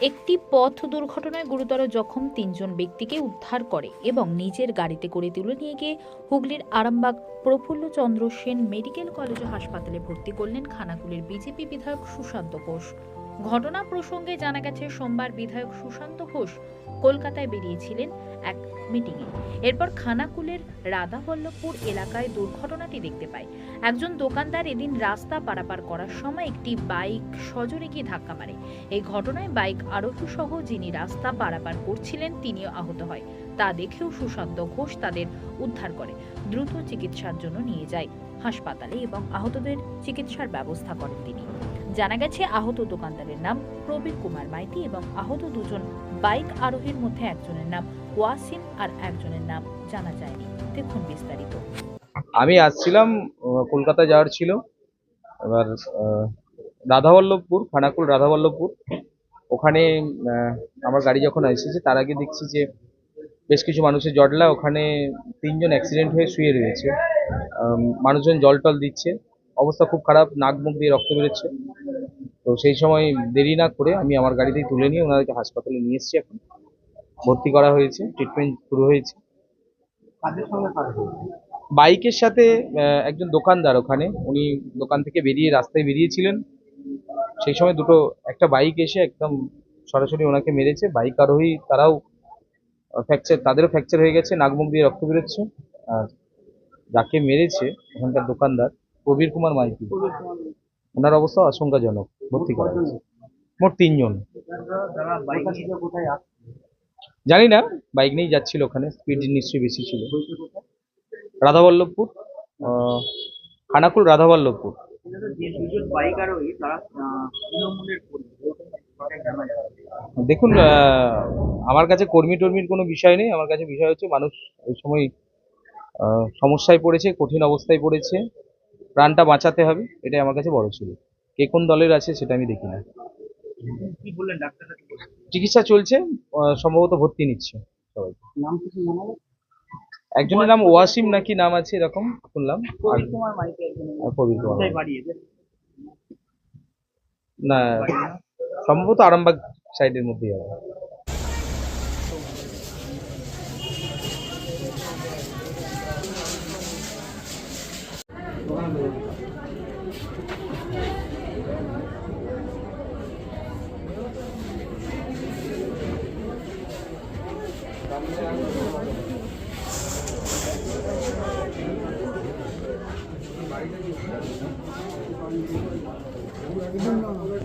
একটি পথ দুর্ঘটনায় গুরুতর জখম তিনজন ব্যক্তিকে উদ্ধার করে এবং নিজের গাড়িতে করে তুলে নিয়ে গিয়ে হুগলির আরামবাগ প্রফুল্ল চন্দ্র সেন মেডিকেল কলেজ ও হাসপাতালে ভর্তি করলেন খানাকুলের বিজেপি বিধায়ক সুশান্ত ঘোষ। ঘটনা প্রসঙ্গে জানা গেছে, সোমবার বিধায়ক সুশান্ত ঘোষ কলকাতায় বেরিয়েছিলেন এক মিটিংয়ে এরপর খানাকুলের রাধাবল্লভপুর এলাকায় দুর্ঘটনাটি দেখতে পায়। একজন দোকানদার এদিন রাস্তা পারাপার করার সময় একটি বাইক সজোরে গিয়ে ধাক্কা মারে। এই ঘটনায় বাইক আরোহী সহ যিনি রাস্তা পারাপার করছিলেন, তিনিও আহত হয়। তা দেখেও সুশান্ত ঘোষ তাদের উদ্ধার করে। দ্রুত চিকিৎসার জন্য নিয়ে যায় হাসপাতালে এবং আহতদের চিকিৎসার ব্যবস্থা করেন তিনি। জানা গেছে, আহত দোকানদারের নাম প্রবীর কুমার মাইতি এবং আহত দুজন বাইক আরোহীর মধ্যে একজনের নাম ওয়াসিম আর একজনের নাম জানা যায়নি। দেখুন বিস্তারিত। আমি আসছিলাম কলকাতা যাওয়ার ছিল। এবার রাধাবল্লভপুর, খানাকুল রাধাবল্লভপুর। ওখানে আমার গাড়ি যখন এসেছে, তার আগে দেখছি যে বেশ কিছু মানুষের জটলা। ওখানে তিনজন অ্যাক্সিডেন্ট হয়ে শুয়ে রয়েছে। মানুষজন জল টল দিচ্ছে। অবস্থা খুব খারাপ, নাক মুখ দিয়ে রক্ত বেরোচ্ছে। তো সেই সময় দেরি না করে আমি আমার গাড়িতেই তুলে নিয়ে ওনাদেরকে হাসপাতালে নিয়ে এসেছি এখন। ভর্তি করা হয়েছে ট্রিটমেন্ট শুরু হয়েছে। বাইকের সাথে একজন দোকানদার ওখানে। উনি দোকান থেকে বেরিয়ে রাস্তায় বেরিয়েছিলেন। সেই সময় দুটো একটা বাইক এসে একদম সরাসরি ওনাকে মেরেছে। বাইক আরোহী তারাও ফ্র্যাকচার তাদেরও ফ্র্যাকচার হয়ে গেছে নাক মুখ দিয়ে রক্ত বেরোচ্ছে। আর যাকে মেরেছে ওখানকার দোকানদার প্রবীর কুমার মাইতি। ওনার অবস্থা আশঙ্কাজনক ভর্তি করা হয়েছে। মোট তিনজন। জানি না বাইক নিয়েই যাচ্ছিল ওখানে স্পিড নিশ্চয়ই বেশি ছিল রাধাবল্লভপুর খানাকুল রাধাবল্লভপুর। দেখুন আমার কাছে কর্মী টর্মীর কোনো বিষয় নেই, আমার কাছে বিষয় হচ্ছে মানুষ এই সময় সমস্যায় পড়েছে, কঠিন অবস্থায় পড়েছে, প্রাণটা বাঁচাতে হবে, এটাই আমার কাছে বড় ছিল কে কোন দলের আছে সেটা আমি দেখি না কি বললেন বললেন? চিকিৎসা চলছে আহ, সম্ভবত ভর্তি নিচ্ছে সবাই। নাম কিছু জানাব একজনের নাম ওয়াসিম নাকি নাম আছে এরকম শুনলাম। কুমার এদের? না সম্ভবত আরামবাগ সাইডের মধ্যেই হবে 이 정도는